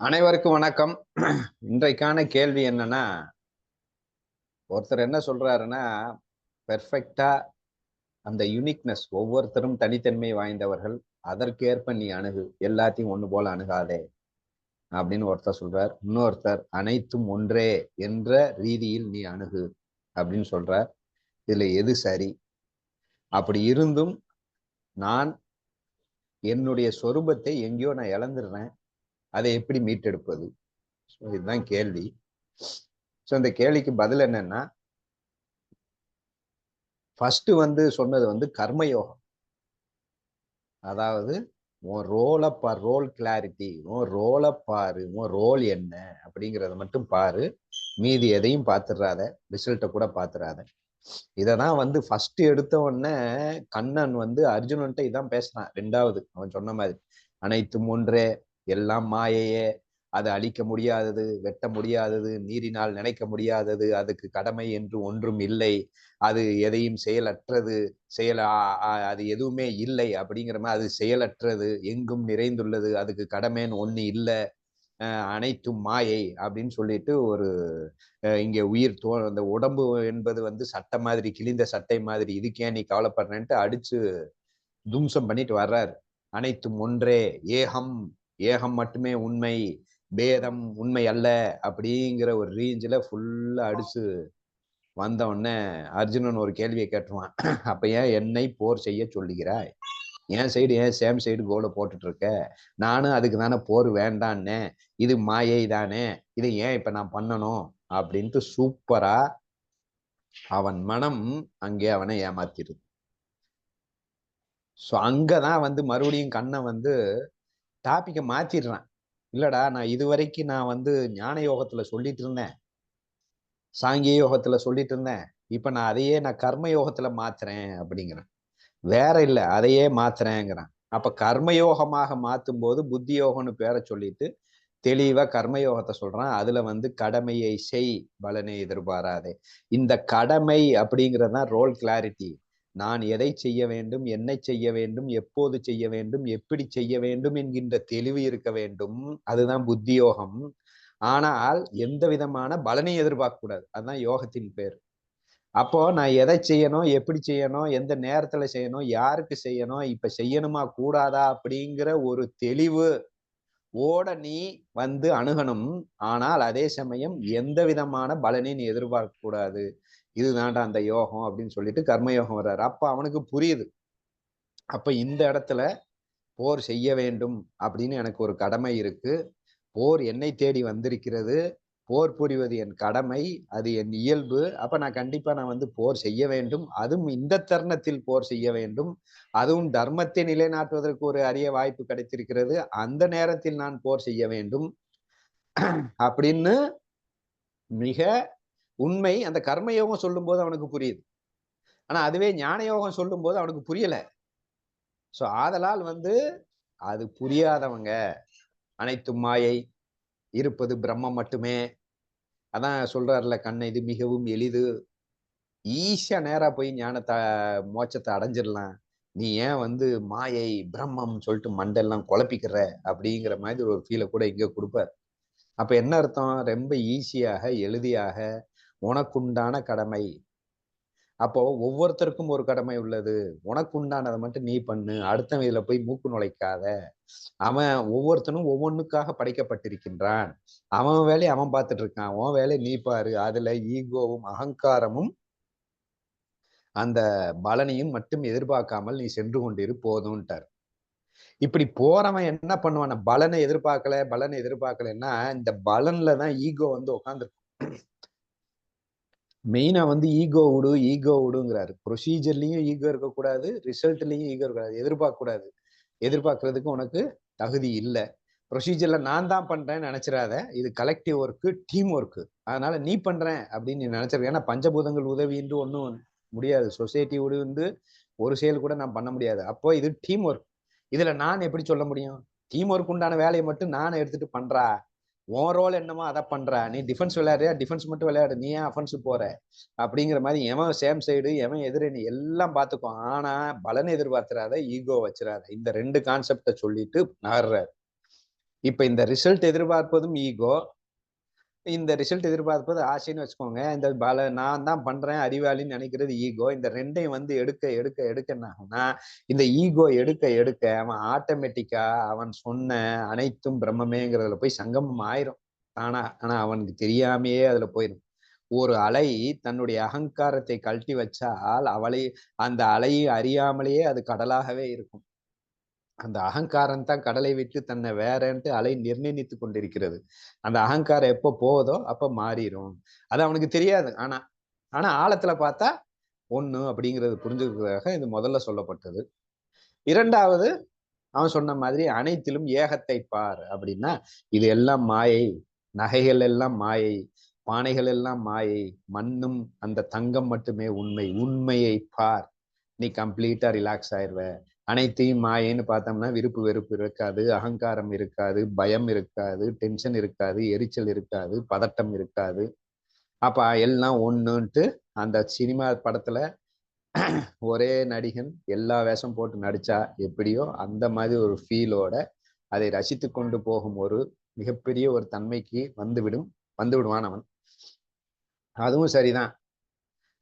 அனைவருக்கும் வணக்கம். இன்றைக்கான கேள்வி என்னன்னா ஒருத்தர் என்ன சொல்றாருன்னா பெர்ஃபெக்டா அந்த யுனிக்னஸ் ஒவ்வொருத்தரும் தனித்தன்மை வாய்ந்தவர்கள் அதற்கேற்ப நீ அணுகு எல்லாத்தையும் ஒன்று போல அணுகாதே அப்படின்னு ஒருத்தர் சொல்றார். இன்னொருத்தர் அனைத்தும் ஒன்றே என்ற ரீதியில் நீ அணுகு அப்படின்னு சொல்றார். இதுல எது சரி? அப்படி இருந்தும் நான் என்னுடைய சொரூபத்தை எங்கேயோ நான் இழந்துடுறேன். அதை எப்படி மீட்டெடுப்பது? ஸோ இதுதான் கேள்வி. ஸோ இந்த கேள்விக்கு பதில் என்னன்னா ஃபர்ஸ்ட் வந்து சொன்னது வந்து கர்மயோகம். அதாவது உன் ரோலை பார் ரோல் கிளாரிட்டி உன் ரோலை பாரு உன் ரோல் என்ன அப்படிங்கிறத மட்டும் பாரு. மீதி எதையும் பார்த்துடாத ரிசல்ட்டை கூட பார்த்துடாத இதை தான் வந்து ஃபர்ஸ்ட் எடுத்த உடனே கண்ணன் வந்து அர்ஜுனன்ட்ட இதான் பேசுறான் ரெண்டாவது அவன் சொன்ன மாதிரி. அனைத்து ஒன்றே. எல்லாம் மாயையே. அது அழிக்க முடியாதது வெட்ட முடியாதது நீரினால் நினைக்க முடியாதது அதுக்கு கடமை என்று ஒன்றும் இல்லை. அது எதையும் செயலற்றது செயல் அது எதுவுமே இல்லை அப்படிங்கிற மாதிரி அது செயலற்றது எங்கும் நிறைந்துள்ளது அதுக்கு கடமைன்னு ஒன்று இல்லை. அனைத்தும் மாயை அப்படின்னு சொல்லிட்டு ஒரு இங்கே உயிர் தோ அந்த உடம்பு என்பது வந்து சட்டை மாதிரி கிழிந்த சட்டை மாதிரி இதுக்கே நீ கவலைப்படுறேன்ட்டு அடிச்சு தும்சம் பண்ணிட்டு வர்றாரு. அனைத்தும் ஒன்றே ஏகம் ஏகம் மட்டுமே உண்மை பேதம் உண்மை அல்ல அப்படிங்கிற ஒரு ரீஞ்சில் ஃபுல்லா அடிச்சு வந்த உடனே அர்ஜுனன் ஒரு கேள்வியை கேட்டுருவான். அப்ப ஏன் என்னை போர் செய்ய சொல்லுகிறாய்? என் சைடு ஏன் சேம் சைடு கோலை போட்டுட்டு இருக்க நானும் அதுக்கு தானே போர் வேண்டான்னே. இது மாயை தானே. இதை ஏன் இப்ப நான் பண்ணணும்? அப்படின்ட்டு சூப்பரா அவன் மனம் அங்கே அவனை ஏமாத்திடுது. ஸோ அங்கதான் வந்து மறுபடியும் கண்ணை வந்து டாப்பிக்கை மாத்திடுறான். இல்லடா நான் இது வரைக்கும் நான் வந்து ஞான யோகத்துல சொல்லிட்டு இருந்தேன். சாங்கிய யோகத்துல சொல்லிட்டு இருந்தேன். இப்ப நான் அதையே நான் கர்ம யோகத்துல மாத்துறேன் அப்படிங்கிறேன். வேற இல்லை அதையே மாத்துறேங்கிறான். அப்ப கர்மயோகமாக மாத்தும் போது புத்தி யோகம்னு பேரை சொல்லிட்டு தெளிவா கர்மயோகத்தை சொல்றான். அதுல வந்து கடமையை செய் பலனை எதிர்பாராதே. இந்த கடமை அப்படிங்கிறது தான் ரோல் கிளாரிட்டி நான் எதை செய்ய வேண்டும் என்ன செய்ய வேண்டும் எப்போது செய்ய வேண்டும் எப்படி செய்ய வேண்டும் என்கின்ற தெளிவு இருக்க வேண்டும். அதுதான் புத்தியோகம். ஆனால் எந்த விதமான பலனை எதிர்பார்க்க கூடாது அதுதான் யோகத்தின் பேர். அப்போ நான் எதை செய்யணும் எப்படி செய்யணும் எந்த நேரத்துல செய்யணும் யாருக்கு செய்யணும் இப்ப செய்யணுமா கூடாதா அப்படிங்கிற ஒரு தெளிவு ஓட நீ வந்து அணுகணும். ஆனால் அதே சமயம் எந்த விதமான பலனை நீ எதிர்பார்க்க கூடாது இதுதான்டா அந்த யோகம் அப்படின்னு சொல்லிட்டு கர்மயோகம் வர்றாரு. அப்ப அவனுக்கு புரியுது. அப்ப இந்த இடத்துல போர் செய்ய வேண்டும் அப்படின்னு எனக்கு ஒரு கடமை இருக்கு. போர் என்னை தேடி வந்திருக்கிறது. போர் புரிவது என் கடமை அது என் இயல்பு. அப்ப நான் கண்டிப்பா நான் வந்து போர் செய்ய வேண்டும். அதுவும் இந்த தருணத்தில் போர் செய்ய வேண்டும். அதுவும் தர்மத்தை நிலைநாட்டுவதற்கு ஒரு அரிய வாய்ப்பு கிடைத்திருக்கிறது. அந்த நேரத்தில் நான் போர் செய்ய வேண்டும். அப்படின்னு மிக உண்மை அந்த கர்மயோகம் சொல்லும் போது அவனுக்கு புரியுது. ஆனா அதுவே ஞான யோகம் சொல்லும் போது அவனுக்கு புரியல. சோ ஆதலால் வந்து அது புரியாதவங்க. அனைத்து மாயை இருப்பது பிரம்மம் மட்டுமே. அதான் சொல்றாருல கண்ணை இது மிகவும் எளிது. ஈஸியா நேரா போய் ஞானத்தை மோட்சத்தை அடைஞ்சிடலாம். நீ ஏன் வந்து மாயை பிரம்மம் சொல்லிட்டு மண்டெல்லாம் குழப்பிக்கிற? அப்படிங்கிற மாதிரி ஒரு ஃபீலை கூட இங்கே கொடுப்பார். அப்ப என்ன அர்த்தம்? ரொம்ப ஈஸியாக எளிதியாக உனக்குண்டான கடமை. அப்போ ஒவ்வொருத்தருக்கும் ஒரு கடமை உள்ளது. உனக்குண்டானதை மட்டும் நீ பண்ணு. அடுத்தவன் இதுல போய் மூக்கு நுழைக்காத. அவன் ஒவ்வொருத்தனும் ஒவ்வொன்றுக்காக படைக்கப்பட்டிருக்கின்றான். அவன் வேலையை அவன் பார்த்துட்டு இருக்கான் உன் வேலையை நீ பாரு. அதுல ஈகோவும் அகங்காரமும் அந்த பலனையும் மட்டும் எதிர்பார்க்காமல் நீ சென்று கொண்டிரு. போதும்ட்டார் இப்படி போறவன் என்ன பண்ணுவான்? பலனை எதிர்பார்க்கல பலனை எதிர்பார்க்கலன்னா இந்த பலன்ல தான் ஈகோ வந்து உட்காந்துருக்கும் மெயினா வந்து ஈகோ விடு ஈகோ விடுங்கிறாரு ப்ரொசீஜர்லயும் ஈகோ இருக்கக்கூடாது ரிசல்ட்லயும் ஈகோ இருக்கக்கூடாது. எதிர்பார்க்க கூடாது எதிர்பார்க்கறதுக்கு உனக்கு தகுதி இல்லை. ப்ரொசீஜர்ல நான் தான் பண்றேன்னு நினைச்சிடாத. இது கலெக்டிவ் ஒர்க்கு டீம் ஒர்க்கு அதனால நீ பண்றேன் அப்படின்னு நீ நினைச்சிருக்க ஏன்னா பஞ்சபூதங்கள் உதவின்று ஒன்றும் முடியாது. சொசைட்டி உதவி ஒரு செயல் கூட நான் பண்ண முடியாது. அப்போ இது டீம் ஒர்க் இதுல நான் எப்படி சொல்ல முடியும்? டீம் ஒர்க் உண்டான வேலையை மட்டும் நான் எடுத்துட்டு பண்றா? உன் ரோல் என்னமோ அதை பண்ற. நீ டிஃபென்ஸ் விளையாடுறியா? டிஃபென்ஸ் மட்டும் விளையாடு. நீ ஏன் அஃபென்ஸ் போற? அப்படிங்கிற மாதிரி எவன் சேம் சைடு எவன் எதிரணி எல்லாம் பார்த்துக்கும் ஆனா பலன் எதிர்பார்த்துறாத ஈகோ வச்சிடாத இந்த ரெண்டு கான்செப்டை சொல்லிட்டு நகர்றாரு. இப்ப இந்த ரிசல்ட் எதிர்பார்ப்பதும் ஈகோ இந்த ரிசல்ட் எதிர்பார்ப்பது ஆசைன்னு வச்சுக்கோங்க. இந்த பல நான் தான் பண்றேன் அறிவாளின்னு நினைக்கிறது ஈகோ இந்த ரெண்டையும் வந்து எடுக்க எடுக்க எடுக்க என்ன ஆகும்னா இந்த ஈகோ எடுக்க எடுக்க அவன் ஆட்டோமேட்டிக்கா அவன் சொன்ன அனைத்தும் பிரம்மமேங்கிறதுல போய் சங்கமம் ஆயிரும். ஆனா ஆனா அவனுக்கு தெரியாமையே அதுல போயிடும் ஒரு அலை தன்னுடைய அகங்காரத்தை கழட்டி வச்சால் அவளை அந்த அலையை அறியாமலேயே அது கடலாகவே இருக்கும். அந்த அகங்காரம் தான் கடலை விட்டு தன்னை வேறன்ட்டு அலை நிர்ணயித்து கொண்டிருக்கிறது. அந்த அகங்காரம் எப்போ போவதோ அப்ப மாறிடும் அது அவனுக்கு தெரியாது. ஆனா ஆனா ஆழத்துல பார்த்தா ஒண்ணு அப்படிங்கிறது புரிஞ்சுக்கிறதுக்காக இது முதல்ல சொல்லப்பட்டது. இரண்டாவது அவன் சொன்ன மாதிரி அனைத்திலும் ஏகத்தை பார் அப்படின்னா இது எல்லாம் மாயை நகைகள் எல்லாம் மாயை பானைகள் எல்லாம் மாயை மண்ணும் அந்த தங்கம் மட்டுமே உண்மை உண்மையை பார். நீ கம்ப்ளீட்டா ரிலாக்ஸ் ஆயிடுவ அனைத்தையும் மாயைன்னு பார்த்தோம்னா விருப்பு வெறுப்பு இருக்காது அகங்காரம் இருக்காது பயம் இருக்காது டென்ஷன் இருக்காது எரிச்சல் இருக்காது பதட்டம் இருக்காது. அப்போ எல்லாம் ஒன்றுன்ட்டு அந்த சினிமா படத்துல ஒரே நடிகன் எல்லா வேஷம் போட்டு நடித்தா எப்படியோ அந்த மாதிரி ஒரு ஃபீலோட அதை ரசித்து கொண்டு போகும் ஒரு மிகப்பெரிய ஒரு தன்மைக்கு வந்துவிடும் வந்து விடுவான் அவன். அதுவும் சரிதான்.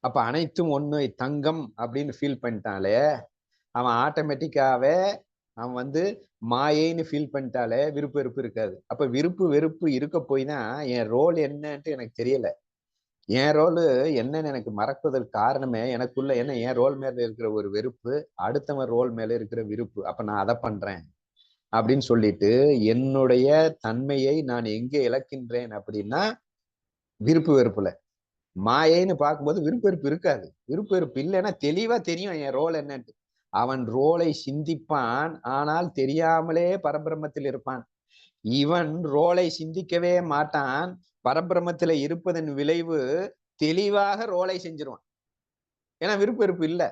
அப்ப அனைத்தும் ஒன்று தங்கம் அப்படின்னு ஃபீல் பண்ணிட்டாலே அவன் ஆட்டோமேட்டிக்காவே அவன் வந்து மாயைன்னு ஃபீல் பண்ணிட்டாலே விருப்பு வெறுப்பு இருக்காது. அப்ப விருப்பு வெறுப்பு இருக்க போய்னா என் ரோல் என்னன்ட்டு எனக்கு தெரியல. என் ரோலு என்னன்னு எனக்கு மறப்பதற்கு காரணமே எனக்குள்ள என்ன என் ரோல் மேல இருக்கிற ஒரு வெறுப்பு அடுத்தவன் ரோல் மேல இருக்கிற விருப்பு. அப்ப நான் அதை பண்றேன் அப்படின்னு சொல்லிட்டு என்னுடைய தன்மையை நான் எங்கே இழக்கின்றேன் அப்படின்னா விருப்பு வெறுப்புல. மாயைன்னு பார்க்கும்போது விருப்ப வெறுப்பு இருக்காது. விருப்ப வெறுப்பு இல்லைன்னா தெளிவா தெரியும் என் ரோல் என்னன்ட்டு. அவன் ரோலை சிந்திப்பான் ஆனால் தெரியாமலே பரபிரமத்தில் இருப்பான். இவன் ரோலை சிந்திக்கவே மாட்டான். பரபிரமத்துல இருப்பதன் விளைவு தெளிவாக ரோலை செஞ்சிருவான். ஏன்னா விருப்பெருப்பு இல்லை.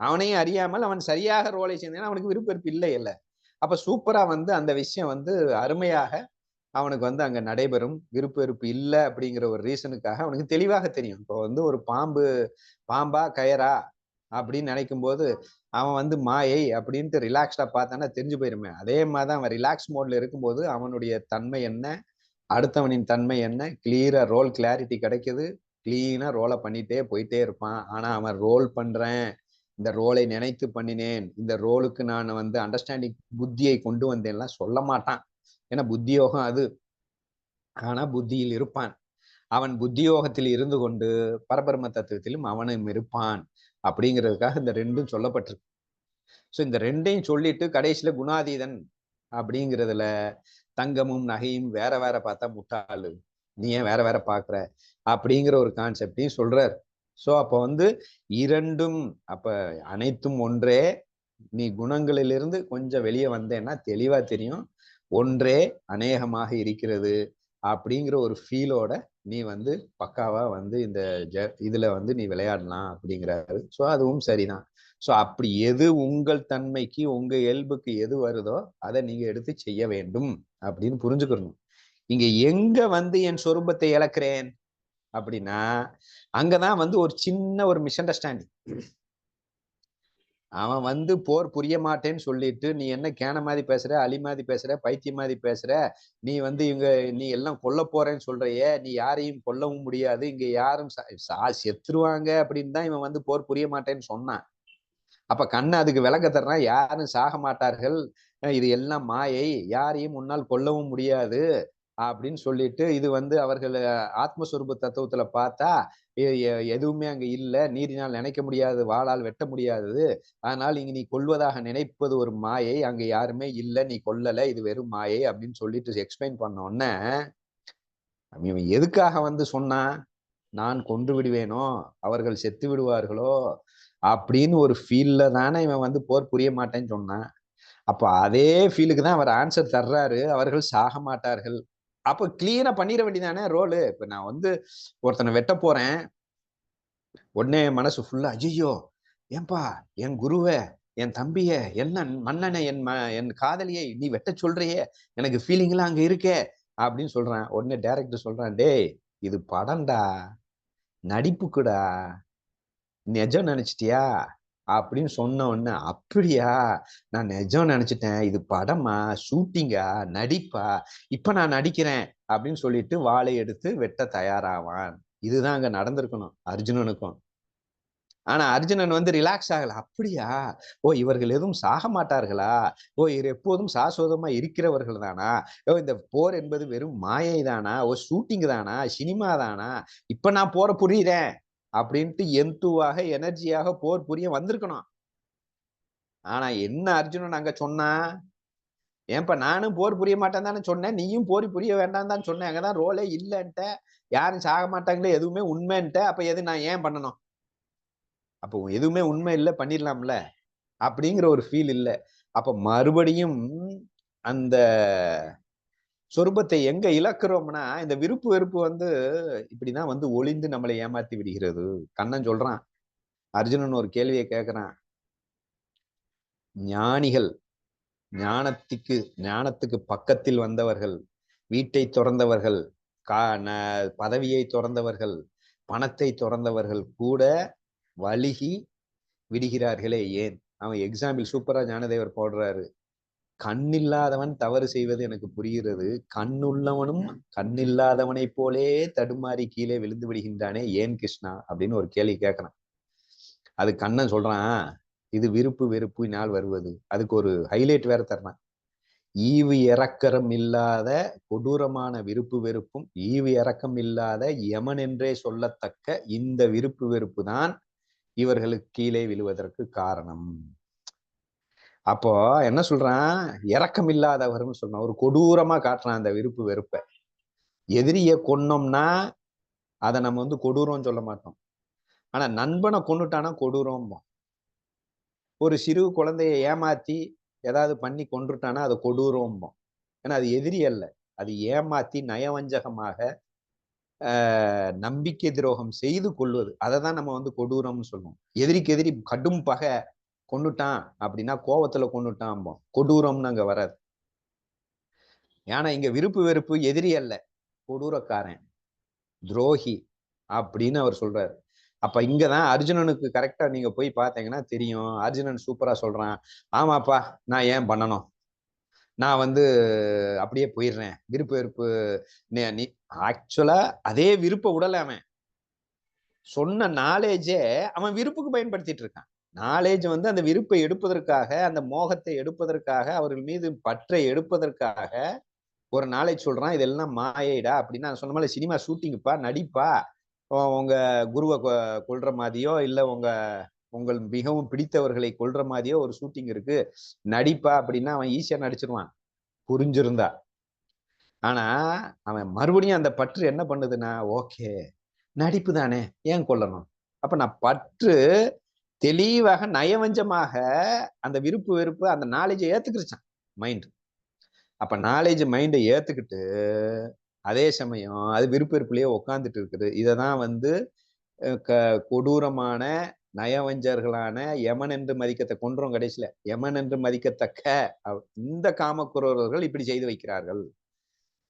அவனையும் அறியாமல் அவன் சரியாக ரோலை செஞ்சான் அவனுக்கு விருப்பெருப்பு இல்லை இல்லை. அப்ப சூப்பரா வந்து அந்த விஷயம் வந்து அருமையாக அவனுக்கு வந்து அங்க நடைபெறும். விருப்ப வெறுப்பு இல்லை அப்படிங்கிற ஒரு ரீசனுக்காக அவனுக்கு தெளிவாக தெரியும். இப்போ வந்து ஒரு பாம்பு பாம்பா கயரா அப்படின்னு நினைக்கும் போது அவன் வந்து மாயை அப்படின்ட்டு ரிலாக்ஸ்டா பார்த்தானா தெரிஞ்சு போயிருமே. அதே மாதிரிதான் அவன் ரிலாக்ஸ் மோட்ல இருக்கும்போது அவனுடைய தன்மை என்ன அடுத்தவனின் தன்மை என்ன கிளியரா ரோல் கிளாரிட்டி கிடைக்குது. கிளீனா ரோலை பண்ணிட்டே போயிட்டே இருப்பான். ஆனா அவன் ரோல் பண்றேன். இந்த ரோலை நினைத்து பண்ணினேன். இந்த ரோலுக்கு நான் வந்து அண்டர்ஸ்டாண்டிங் புத்தியை கொண்டு வந்தேன்லாம் சொல்ல மாட்டான். ஏன்னா புத்தியோகம் அது. ஆனா புத்தியில் இருப்பான். அவன் புத்தியோகத்தில் இருந்து கொண்டு பரபரம தத்துவத்திலும் அவனும் இருப்பான். அப்படிங்கிறதுக்காக இந்த ரெண்டும் சொல்லப்பட்டிருக்கு. ஸோ இந்த ரெண்டையும் சொல்லிட்டு கடைசியில் குணாதீதன் அப்படிங்கிறதுல தங்கமும் நகையும் வேற வேற பார்த்தா முட்டாளு. நீ ஏன் வேற வேற பார்க்குற? அப்படிங்கிற ஒரு கான்செப்டையும் சொல்றார். ஸோ அப்போ வந்து இரண்டும் அப்போ அனைத்தும் ஒன்றே. நீ குணங்களிலிருந்து கொஞ்சம் வெளியே வந்தேன்னா தெளிவாக தெரியும். ஒன்றே அநேகமாக இருக்கிறது அப்படிங்கிற ஒரு ஃபீலோட நீ வந்து பக்காவா வந்து இந்த ஜ இதுல வந்து நீ விளையாடலாம் அப்படிங்கிறாரு. ஸோ அதுவும் சரிதான். ஸோ அப்படி எது உங்கள் தன்மைக்கு உங்க இயல்புக்கு எது வருதோ அதை நீங்க எடுத்து செய்ய வேண்டும் அப்படின்னு புரிஞ்சுக்கணும். இங்க எங்க வந்து என் சொரூபத்தை இழக்கிறேன் அப்படின்னா அங்கதான் வந்து ஒரு சின்ன ஒரு மிஸ் அண்டர்ஸ்டாண்டிங் அவன் வந்து போர் புரிய மாட்டேன்னு சொல்லிட்டு நீ என்ன கேன மாதிரி பேசுற அலி மாதிரி பேசுற பைத்தியம் மாதிரி பேசுற? நீ வந்து இவங்க நீ எல்லாம் கொல்ல போறேன்னு சொல்றையே நீ யாரையும் கொல்லவும் முடியாது இங்க யாரும் செத்துருவாங்க அப்படின்னு தான் இவன் வந்து போர் புரிய மாட்டேன்னு சொன்னான். அப்ப கண்ணு அதுக்கு விளக்க தர்றான் யாரும் சாக மாட்டார்கள். இது எல்லாம் மாயை. யாரையும் முன்னால் கொல்லவும் முடியாது. அப்படின்னு சொல்லிட்டு இது வந்து அவர்கள் ஆத்மஸ்வரூப தத்துவத்துல பார்த்தா எதுவுமே அங்க இல்லை. நீரினால் நினைக்க முடியாது வாளால் வெட்ட முடியாதது அதனால் இங்க நீ கொள்வதாக நினைப்பது ஒரு மாயை. அங்க யாருமே இல்லை நீ கொல்லல இது வெறும் மாயை அப்படின்னு சொல்லிட்டு எக்ஸ்பிளைன் பண்ண உடனே இவன் எதுக்காக வந்து சொன்னா நான் கொன்று விடுவேனோ? அவர்கள் செத்து விடுவார்களோ? அப்படின்னு ஒரு ஃபீல்ல தானே இவன் வந்து போர் புரிய மாட்டேன்னு சொன்னான். அப்போ அதே ஃபீலுக்கு தான் அவர் ஆன்சர் தர்றாரு. அவர்கள் சாக மாட்டார்கள். அப்ப கிளீனா பண்ணிட வேண்டியதானே ரோலு இப்ப நான் வந்து ஒருத்தனை வெட்ட போறேன். உடனே மனசு ஃபுல்லா ஐயோ ஏன்பா என் குருவை என் தம்பிய என்ன மன்னனை என் ம என் காதலியை நீ வெட்ட சொல்றியே எனக்கு ஃபீலிங்லாம் அங்க இருக்கே அப்படின்னு சொல்றான். உடனே டேரக்டர் சொல்றான் டேய் இது படம்டா நடிப்புக்குடா நிஜம் நினைச்சிட்டியா? அப்படின்னு சொன்ன உடனே அப்படியா? நான் நிஜம் நினைச்சிட்டேன். இது படமா? ஷூட்டிங்கா? நடிப்பா? இப்ப நான் நடிக்கிறேன். அப்படின்னு சொல்லிட்டு வாளை எடுத்து வெட்ட தயாராவான். இதுதான் அங்க நடந்திருக்கணும் அர்ஜுனனுக்கும். ஆனா அர்ஜுனன் வந்து ரிலாக்ஸ் ஆகல. அப்படியா? ஓ இவர்கள் எதுவும் சாக மாட்டார்களா? ஓ இவர் எப்போதும் சாஸ்வதமா இருக்கிறவர்கள் தானா? ஓ இந்த போர் என்பது வெறும் மாயை தானா ஓ ஷூட்டிங் தானா? சினிமா தானா? இப்ப நான் போற புரியுறேன் அப்படின்ட்டு எந்துவாக எனர்ஜியாக போர் புரிய வந்திருக்கணும். ஆனா என்ன அர்ஜுனன் அங்க சொன்னா? ஏன்பா நானும் போர் புரிய மாட்டேன் தானே சொன்னேன். நீயும் போர் புரிய வேண்டாம் தான் சொன்னேன். அங்கதான் ரோலே இல்லைன்ட்ட. யாரும் சாக மாட்டாங்களே எதுவுமே உண்மைன்ட்ட. அப்ப எது நான் ஏன் பண்ணணும்? அப்போ எதுவுமே உண்மை இல்லை பண்ணிடலாம்ல? அப்படிங்கிற ஒரு ஃபீல் இல்லை. அப்ப மறுபடியும் அந்த சொருபத்தை எங்க இழக்கிறோம்னா இந்த விருப்பு வெறுப்பு வந்து இப்படிதான் வந்து ஒளிந்து நம்மளை ஏமாத்தி விடுகிறது. கண்ணன் சொல்றான். அர்ஜுனன் ஒரு கேள்வியை கேட்கிறான் ஞானிகள் ஞானத்துக்கு ஞானத்துக்கு பக்கத்தில் வந்தவர்கள் வீட்டை துறந்தவர்கள் கா பதவியை துறந்தவர்கள் பணத்தை துறந்தவர்கள் கூட வழுகி விடுகிறார்களே ஏன்? அவன் எக்ஸாம்பிள் சூப்பரா ஞானதேவர் போடுறாரு. கண்ணில்லாதவன் தவறு செய்வது எனக்கு புரிகிறது. கண்ணுள்ளவனும் கண்ணில்லாதவனை போலே தடுமாறி கீழே விழுந்து விடுகின்றானே ஏன் கிருஷ்ணா? அப்படின்னு ஒரு கேள்வி கேட்கறான். அது கண்ணன் சொல்றான் இது விருப்பு வெறுப்பினால் வருவது. அதுக்கு ஒரு ஹைலைட் வேற தர்றான். ஈவு இறக்கரம் இல்லாத கொடூரமான விருப்பு வெறுப்பும் ஈவு இறக்கம் இல்லாத யமன் என்றே சொல்லத்தக்க இந்த விருப்பு வெறுப்பு தான் இவர்களுக்கு கீழே விழுவதற்கு காரணம். அப்போ என்ன சொல்றான்? இறக்கம் இல்லாதவர்னு சொல்றான். ஒரு கொடூரமா காட்டுறான் அந்த விருப்பு வெறுப்பை. எதிரிய கொன்னோம்னா அதை நம்ம வந்து கொடூரம் சொல்ல மாட்டோம். ஆனா நண்பனை கொண்டுட்டானா கொடூரம் ஒரு சிறு குழந்தைய ஏமாத்தி ஏதாவது பண்ணி கொண்டுட்டானா அதை கொடூரம்போம் ஏன்னா அது எதிரி அல்ல. அது ஏமாத்தி நயவஞ்சகமாக நம்பிக்கை துரோகம் செய்து கொள்வது. அதை தான் நம்ம வந்து கொடூரம்னு சொல்லுவோம். எதிரிக்கு எதிரி கடும் பகை. கொண்டுட்டான் அப்படின்னா கோவத்துல கொண்டுட்டான் கொடூரம்னு அங்க வராது. ஏன்னா இங்க விருப்பு வெறுப்பு எதிரி அல்ல. கொடூரக்காரன். துரோகி அப்படின்னு அவர் சொல்றாரு. அப்ப இங்கதான் அர்ஜுனனுக்கு கரெக்டா நீங்க போய் பார்த்தீங்கன்னா தெரியும். அர்ஜுனன் சூப்பரா சொல்றான். ஆமாப்பா நான் ஏன் பண்ணணும்? நான் வந்து அப்படியே போயிடுறேன். விருப்ப வெறுப்பு நீ ஆக்சுவலா அதே விருப்ப உடல அவன். சொன்ன நாலேஜே அவன் விருப்புக்கு பயன்படுத்திட்டு இருக்கான். நாலேஜ் வந்து அந்த விருப்பை எடுப்பதற்காக அந்த மோகத்தை எடுப்பதற்காக அவர்கள் மீது பற்றை எடுப்பதற்காக ஒரு நாலேஜ் சொல்றான் இதெல்லாம் மாயைடா அப்படின்னு நான் சொன்ன மாதிரி சினிமா ஷூட்டிங்ப்பா நடிப்பா உங்க குருவை கொள்ற மாதிரியோ இல்லை உங்க உங்கள் மிகவும் பிடித்தவர்களை கொள்ற மாதிரியோ ஒரு ஷூட்டிங் இருக்கு நடிப்பா அப்படின்னா அவன் ஈஸியா நடிச்சிருவான். புரிஞ்சிருந்தா. ஆனா அவன் மறுபடியும் அந்த பற்று என்ன பண்ணுதுன்னா ஓகே நடிப்பு தானே ஏன் கொல்லணும்? அப்ப நான் பற்று தெளிவாக நயவஞ்சமாக அந்த விருப்பு வெறுப்பு அந்த நாலேஜை ஏத்துக்கிருச்சான் மைண்ட் அப்ப நாலேஜ் மைண்டை ஏத்துக்கிட்டு அதே சமயம் அது விருப்பு வெறுப்புலயே உட்காந்துட்டு இருக்குது. இதை தான் வந்து கொடூரமான நயவஞ்சர்களான யமன் என்று மதிக்கத்தை கொன்றோம் கடைசியில யமன் என்று மதிக்கத்தக்க இந்த காமக்குறவர்கள் இப்படி செய்து வைக்கிறார்கள்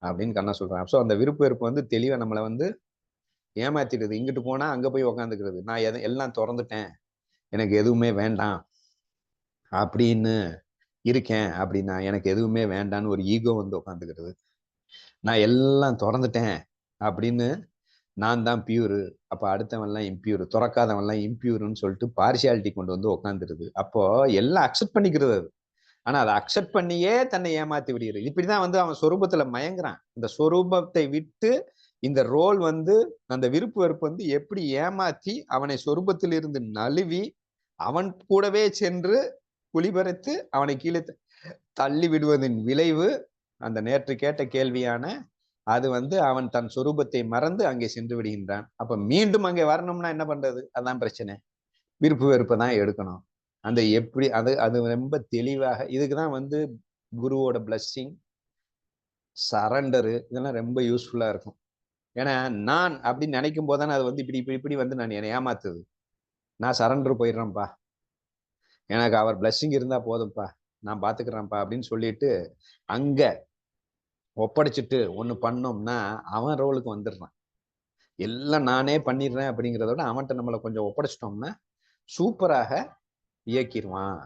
அப்படின்னு கண்ணா சொல்றான். ஸோ அந்த விருப்ப வெறுப்பு வந்து தெளிவா நம்மளை வந்து ஏமாத்திடுது. இங்கிட்டு போனா அங்க போய் உக்காந்துக்கிறது. நான் எதை எல்லாம் திறந்துட்டேன். எனக்கு எதுவுமே வேண்டாம். அப்படின்னு இருக்கேன் அப்படின்னா எனக்கு எதுவுமே வேண்டான்னு ஒரு ஈகோ வந்து உட்காந்துக்கிறது நான் எல்லாம் திறந்துட்டேன் அப்படின்னு நான் தான் பியூரு அப்போ அடுத்தவன்லாம் இம்பியூர் துறக்காதவன்லாம் இம்பியூருன்னு சொல்லிட்டு பார்சியாலிட்டி கொண்டு வந்து உட்காந்துருது அப்போ எல்லாம் அக்செப்ட் பண்ணிக்கிறது அது. ஆனா அதை அக்செப்ட் பண்ணியே தன்னை ஏமாத்தி விடுகிறது. இப்படிதான் வந்து அவன் சொரூபத்துல மயங்குறான். இந்த சொரூபத்தை விட்டு இந்த ரோல் வந்து அந்த விருப்பு வெறுப்பு வந்து எப்படி ஏமாத்தி அவனை சொருபத்திலிருந்து நழுவி அவன் கூடவே சென்று குளிபறித்து அவனை கீழே தள்ளி விடுவதின் விளைவு அந்த நேற்று கேட்ட கேள்வியான அது வந்து அவன் தன் சொரூபத்தை மறந்து அங்கே சென்று விடுகின்றான். அப்ப மீண்டும் அங்கே வரணும்னா என்ன பண்றது? அதான் பிரச்சனை. விருப்பு வெறுப்பை தான் எடுக்கணும். அந்த எப்படி அது அது ரொம்ப தெளிவாக இதுக்குதான் வந்து குருவோட பிளஸ்ஸிங் சரண்டரு இதெல்லாம் ரொம்ப யூஸ்ஃபுல்லா இருக்கும். ஏன்னா நான் அப்படின்னு நினைக்கும் போதானே அது வந்து இப்படி இப்படி இப்படி வந்து நான் என்னை ஏமாத்துது. நான் சரண்டர் போயிடுறேன்ப்பா. எனக்கு அவர் பிளஸ்ஸிங் இருந்தா போதும்ப்பா. நான் பாத்துக்கிறேன்ப்பா அப்படின்னு சொல்லிட்டு அங்க ஒப்படைச்சிட்டு ஒன்று பண்ணோம்னா அவன் ரோலுக்கு வந்துடுறான். எல்லாம் நானே பண்ணிடுறேன் அப்படிங்கிறத விட அவன்கிட்ட நம்மளை கொஞ்சம் ஒப்படைச்சிட்டோம்னா சூப்பராக இயக்கிடுவான்.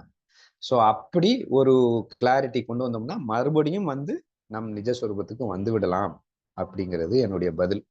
ஸோ அப்படி ஒரு கிளாரிட்டி கொண்டு வந்தோம்னா மறுபடியும் வந்து நம் நிஜஸ்வரூபத்துக்கு வந்து விடலாம். அப்படிங்கிறது என்னுடைய பதில்.